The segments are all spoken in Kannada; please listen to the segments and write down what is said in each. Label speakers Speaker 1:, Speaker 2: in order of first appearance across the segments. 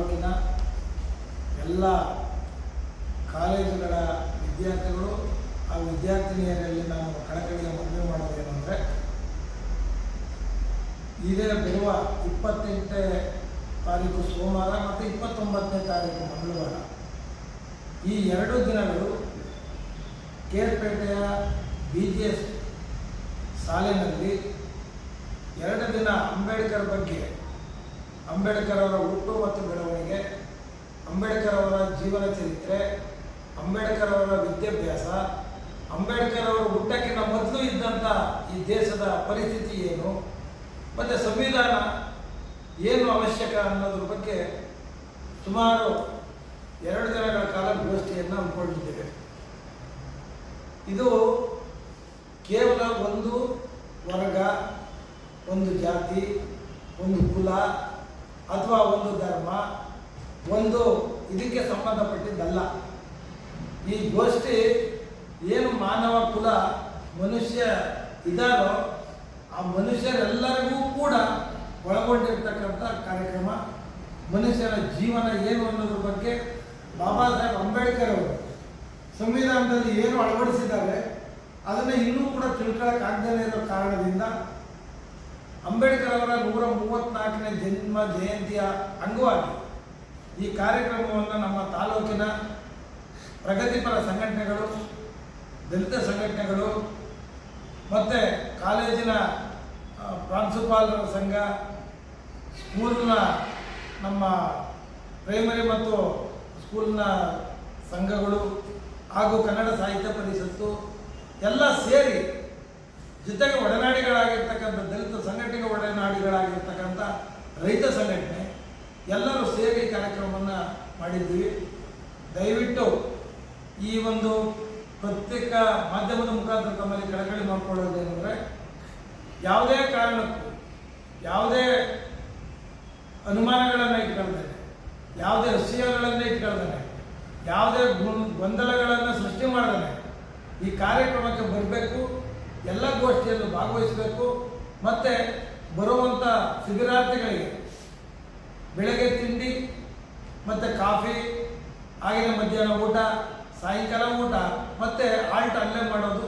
Speaker 1: ತಾಲೂಕಿನ ಎಲ್ಲ ಕಾಲೇಜುಗಳ ವಿದ್ಯಾರ್ಥಿಗಳು ಆ ವಿದ್ಯಾರ್ಥಿನಿಯರಲ್ಲಿ ನಾವು ಕಳಕಳಿಯ ಮಾಡೋದೇನು ಮಾಡೋದೇನೆಂದರೆ ಇದೇ ಬರುವ ಇಪ್ಪತ್ತೆಂಟನೇ ತಾರೀಕು ಸೋಮವಾರ ಮತ್ತು ಇಪ್ಪತ್ತೊಂಬತ್ತನೇ ತಾರೀಕು ಮಂಗಳವಾರ. ಈ ಎರಡು ದಿನಗಳು ಕೇರ್ಪೇಟೆಯ ಬಿ ಜಿ ಎಸ್ ಸಾಲಿನಲ್ಲಿ ಎರಡು ದಿನ ಅಂಬೇಡ್ಕರ್ ಬಗ್ಗೆ ಅಂಬೇಡ್ಕರ್ ಅವರ ಹುಟ್ಟು ಮತ್ತು ಬೆಳವಣಿಗೆ ಅಂಬೇಡ್ಕರ್ ಅವರ ಜೀವನ ಚರಿತ್ರೆ ಅಂಬೇಡ್ಕರ್ ಅವರ ವಿದ್ಯಾಭ್ಯಾಸ ಅಂಬೇಡ್ಕರ್ ಅವರ ಹುಟ್ಟಕ್ಕಿಂತ ಮೊದಲು ಇದ್ದಂಥ ಈ ದೇಶದ ಪರಿಸ್ಥಿತಿ ಏನು, ಮತ್ತು ಸಂವಿಧಾನ ಏನು ಅವಶ್ಯಕ ಅನ್ನೋದ್ರ ಬಗ್ಗೆ ಸುಮಾರು ಎರಡು ದಿನಗಳ ಕಾಲ ಗೋಷ್ಠಿಯನ್ನು ಹಮ್ಮಿಕೊಂಡಿದ್ದೇವೆ. ಇದು ಕೇವಲ ಒಂದು ವರ್ಗ, ಒಂದು ಜಾತಿ, ಒಂದು ಕುಲ ಅಥವಾ ಒಂದು ಧರ್ಮ, ಒಂದು ಇದಕ್ಕೆ ಸಂಬಂಧಪಟ್ಟಿದ್ದಲ್ಲ. ಈ ಗೋಷ್ಠಿ ಏನು ಮಾನವ ಕುಲ ಮನುಷ್ಯ ಇದಾರೋ ಆ ಮನುಷ್ಯರೆಲ್ಲರಿಗೂ ಕೂಡ ಒಳಗೊಂಡಿರ್ತಕ್ಕಂಥ ಕಾರ್ಯಕ್ರಮ. ಮನುಷ್ಯನ ಜೀವನ ಏನು ಅನ್ನೋದ್ರ ಬಗ್ಗೆ ಬಾಬಾ ಸಾಹೇಬ್ ಅಂಬೇಡ್ಕರ್ ಅವರು ಸಂವಿಧಾನದಲ್ಲಿ ಏನು ಅಳವಡಿಸಿದ್ದಾರೆ, ಅದನ್ನು ಇನ್ನೂ ಕೂಡ ತಿಳ್ಕೊಳ್ಳೋಕ್ಕಾಗದೇ ಇರೋ ಕಾರಣದಿಂದ ಅಂಬೇಡ್ಕರ್ ಅವರ ನೂರ ಮೂವತ್ತ್ನಾಲ್ಕನೇ ಜನ್ಮ ಜಯಂತಿಯ ಅಂಗವಾಗಿ ಈ ಕಾರ್ಯಕ್ರಮವನ್ನು ನಮ್ಮ ತಾಲೂಕಿನ ಪ್ರಗತಿಪರ ಸಂಘಟನೆಗಳು, ದಲಿತ ಸಂಘಟನೆಗಳು ಮತ್ತು ಕಾಲೇಜಿನ ಪ್ರಾಂಶುಪಾಲರ ಸಂಘ, ಸ್ಕೂಲ್ನ ನಮ್ಮ ಪ್ರೈಮರಿ ಮತ್ತು ಸ್ಕೂಲ್ನ ಸಂಘಗಳು ಹಾಗೂ ಕನ್ನಡ ಸಾಹಿತ್ಯ ಪರಿಷತ್ತು ಎಲ್ಲ ಸೇರಿ ಜೊತೆಗೆ ಒಡನಾಡಿಗಳಾಗಿರ್ತಕ್ಕಂಥ ದಲಿತ ಸಂಘಟನೆ ಒಡನಾಡಿಗಳಾಗಿರ್ತಕ್ಕಂಥ ರೈತ ಸಂಘಟನೆ, ಎಲ್ಲರೂ ಸೇರಿ ಕಾರ್ಯಕ್ರಮವನ್ನು ಮಾಡಿದ್ದೀವಿ. ದಯವಿಟ್ಟು ಈ ಒಂದು ಪ್ರತ್ಯೇಕ ಮಾಧ್ಯಮದ ಮುಖಾಂತರ ತಮ್ಮಲ್ಲಿ ಕಳಕಳಿ ಮಾಡಿಕೊಳ್ಳೋದೇನೆಂದರೆ ಯಾವುದೇ ಕಾರಣಕ್ಕೂ, ಯಾವುದೇ ಅನುಮಾನಗಳನ್ನು ಇಟ್ಕೊಳ್ತಾರೆ ಯಾವುದೇ ವಿಷಯಗಳನ್ನು ಇಟ್ಕೊಳ್ತಾರೆ ಯಾವುದೇ ಗೊಂದಲಗಳನ್ನು ಸೃಷ್ಟಿ ಮಾಡ್ತಾನೆ ಈ ಕಾರ್ಯಕ್ರಮಕ್ಕೆ ಬರಬೇಕು. ಎಲ್ಲ ಗೋಷ್ಠಿಯಲ್ಲೂ ಭಾಗವಹಿಸಬೇಕು. ಮತ್ತು ಬರುವಂಥ ಶಿಬಿರಾರ್ಥಿಗಳಿಗೆ ಬೆಳಗ್ಗೆ ತಿಂಡಿ, ಮತ್ತು ಕಾಫಿ, ಆಗಿನ ಮಧ್ಯಾಹ್ನ ಊಟ, ಸಾಯಂಕಾಲ ಊಟ, ಮತ್ತು ಆಲ್ಟ್ ಅಲ್ಲೇ ಮಾಡೋದು.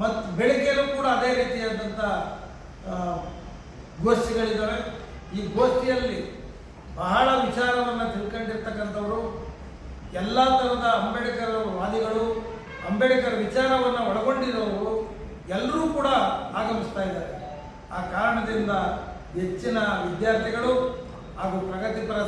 Speaker 1: ಮತ್ತು ಬೆಳಗ್ಗೆಯಲ್ಲೂ ಕೂಡ ಅದೇ ರೀತಿಯಾದಂಥ ಗೋಷ್ಠಿಗಳಿದ್ದಾವೆ. ಈ ಗೋಷ್ಠಿಯಲ್ಲಿ ಬಹಳ ವಿಚಾರವನ್ನು ತಿಳ್ಕೊಂಡಿರ್ತಕ್ಕಂಥವರು, ಎಲ್ಲ ಥರದ ಅಂಬೇಡ್ಕರ್ ವಾದಿಗಳು, ಅಂಬೇಡ್ಕರ್ ವಿಚಾರವನ್ನು ಒಳಗೊಂಡಿರೋರು ಎಲ್ಲರೂ ಕೂಡ ಆಗಮಿಸ್ತಾ ಇದ್ದಾರೆ. ಆ ಕಾರಣದಿಂದ ಹೆಚ್ಚಿನ ವಿದ್ಯಾರ್ಥಿಗಳು ಹಾಗೂ ಪ್ರಗತಿಪರ